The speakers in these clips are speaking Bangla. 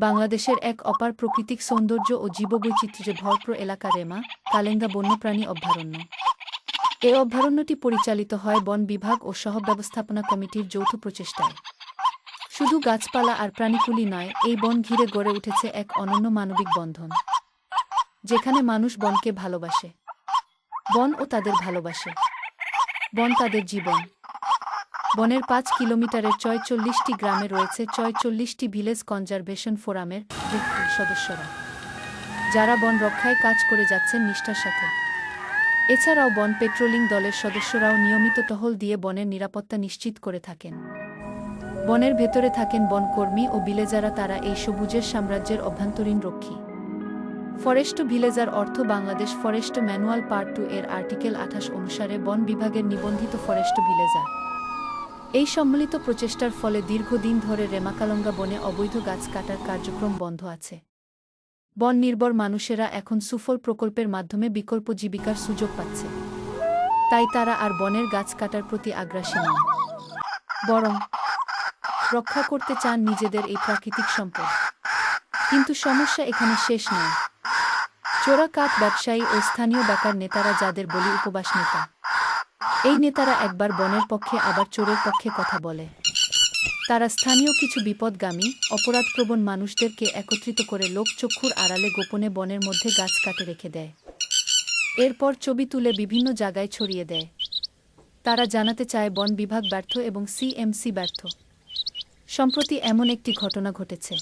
বাংলাদেশের এক অপার প্রাকৃতিক সৌন্দর্য ও জীববৈচিত্র্যে ভরপুর এলাকা রেমা, কালেঙ্গা বন্যপ্রাণী অভয়ারণ্য। এ অভয়ারণ্যটি পরিচালিত হয় বন বিভাগ ও সহ ব্যবস্থাপনা কমিটির যৌথ প্রচেষ্টায়। শুধু গাছপালা আর প্রাণীকুলি নয়, এই বন ঘিরে গড়ে উঠেছে এক অনন্য মানবিক বন্ধন, যেখানে মানুষ বনকে ভালোবাসে। বন ও তাদের ভালোবাসে। বন তাদের জীবন। বনের পাঁচ কিলোমিটারের চয়চল্লিশটি গ্রামে রয়েছে চয়চল্লিশটি ভিলেজ কনজারভেশন ফোরামের সদস্যরা, যারা বন রক্ষায় কাজ করে যাচ্ছেন নিষ্ঠার সাথে। এছাড়াও বন পেট্রোলিং দলের সদস্যরাও নিয়মিত টহল দিয়ে বনের নিরাপত্তা নিশ্চিত করে থাকেন। বনের ভেতরে থাকেন বনকর্মী ও বিলেজারা তারা এই সবুজের সাম্রাজ্যের অভ্যন্তরীণ রক্ষী। ফরেস্ট ভিলেজার অর্থ Bangladesh forest manual part two এর আর্টিকেল আঠাশ অনুসারে বন বিভাগের নিবন্ধিত ফরেস্ট ভিলেজার। এই সম্মিলিত প্রচেষ্টার ফলে দীর্ঘদিন ধরে রেমাকালঙ্গা বনে অবৈধ গাছ কাটার কার্যক্রম বন্ধ আছে। বন নির্ভর মানুষেরা এখন সুফল প্রকল্পের মাধ্যমে বিকল্প জীবিকার সুযোগ পাচ্ছে। তাই তারা আর বনের গাছ কাটার প্রতি আগ্রাসী নয় বরং রক্ষা করতে চান নিজেদের এই প্রাকৃতিক সম্পদ। কিন্তু সমস্যা এখানে শেষ নয়। চোরা কাঠ ব্যবসায়ী ও স্থানীয় বেকার নেতারা যাদের বলি উপবাস নেতা। এই নেতারা একবার বনের পক্ষে, আবার চোরের পক্ষে কথা বলে। তারা স্থানীয় কিছু বিপদগামী, অপরাধপ্রবণ মানুষদেরকে একত্রিত করে লোকচক্ষুর আড়ালে গোপনে বনের মধ্যে গাছ কাটে রেখে দেয়। এরপর ছবি তুলে বিভিন্ন জায়গায় ছড়িয়ে দেয়। তারা জানাতে চায় বন বিভাগ ব্যর্থ এবং সিএমসি ব্যর্থ। সম্প্রতি এমন একটি ঘটনা ঘটেছে।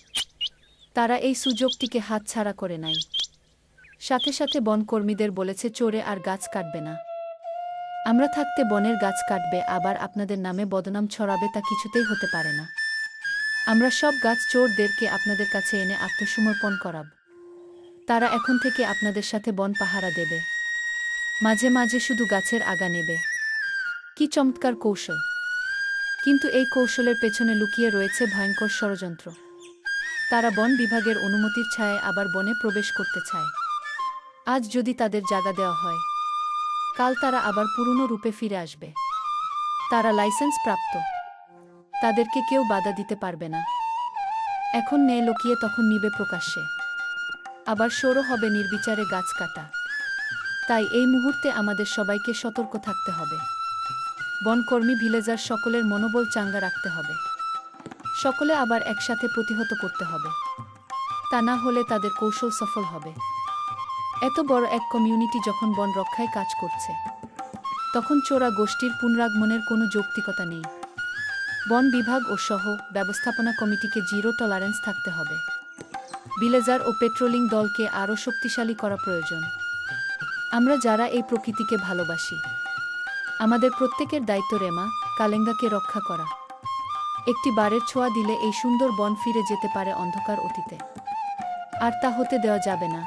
তারা এই সুযোগটিকে হাতছাড়া করে নাই। সাথে সাথে বনকর্মীদের বলেছে, চোরে আর গাছ কাটবে না। আমরা থাকতে বনের গাছ কাটবে, আবার আপনাদের নামে বদনাম ছড়াবে তা কিছুতেই হতে পারে না। আমরা সব গাছ চোরদেরকে আপনাদের কাছে এনে আত্মসমর্পণ করাব। তারা এখন থেকে আপনাদের সাথে বন পাহারা দেবে। মাঝে মাঝে শুধু গাছের আগা নেবে। কি চমৎকার কৌশল! কিন্তু এই কৌশলের পেছনে লুকিয়ে রয়েছে ভয়ঙ্কর ষড়যন্ত্র। তারা বন বিভাগের অনুমতির ছায়ায় আবার বনে প্রবেশ করতে চায়। আজ যদি তাদের জায়গা দেওয়া হয় কাল তারা আবার পুরনো রূপে ফিরে আসবে। তারা লাইসেন্স প্রাপ্ত। তাদেরকে কেউ বাধা দিতে পারবে না। এখন নে লুকিয়ে তখন নিবে প্রকাশ্যে। আবার সরো হবে নির্বিচারে গাছ কাটা। তাই এই মুহূর্তে আমাদের সবাইকে সতর্ক থাকতে হবে। বনকর্মী ভিলেজার সকলের মনোবল চাঙ্গা রাখতে হবে। সকলে আবার একসাথে প্রতিহত করতে হবে। তা না হলে তাদের কৌশল সফল হবে। এত বড় এক কমিউনিটি যখন বন রক্ষায় কাজ করছে, তখন চোরা গোষ্ঠীর পুনরাগমনের কোনো যৌক্তিকতা নেই। বন বিভাগ ও সহ ব্যবস্থাপনা কমিটিকে জিরো টলারেন্স থাকতে হবে। বিলেজার ও পেট্রোলিং দলকে আরও শক্তিশালী করা প্রয়োজন। আমরা যারা এই প্রকৃতিকে ভালোবাসি, আমাদের প্রত্যেকের দায়িত্ব রেমা, কালেঙ্গাকে রক্ষা করা। একটি বারের ছোঁয়া দিলে এই সুন্দর বন ফিরে যেতে পারে অন্ধকার অতীতে। আর তা হতে দেওয়া যাবে না।